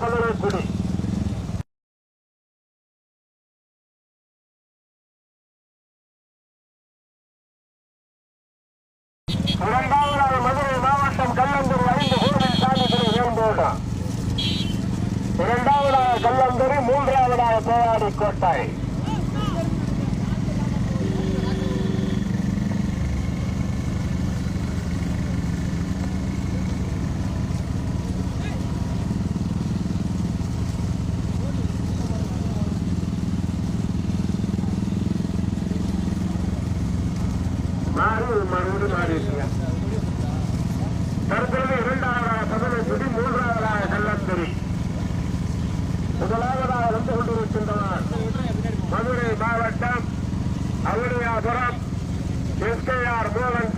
கல்லூரக்குடி இரண்டாவது மதுரை மாவட்டம் கல்லந்தூர் ஐந்து கோவில் சாமி திரு வேம்போடு இரண்டாவதாக கல்லந்தூர் மூன்றாவதாக போராடி கோட்டை. மாறி மறுபடியும் மாறி இருக்குங்க தற்பொழுது இரண்டாவதாக சதவீதி மூன்றாவதாக கள்ளத்தறி முதலாவதாக வந்து கொண்டிருக்கின்றனர் மதுரை மாவட்டம் அவனியாபுரம் எஸ்கேஆர் மோகன்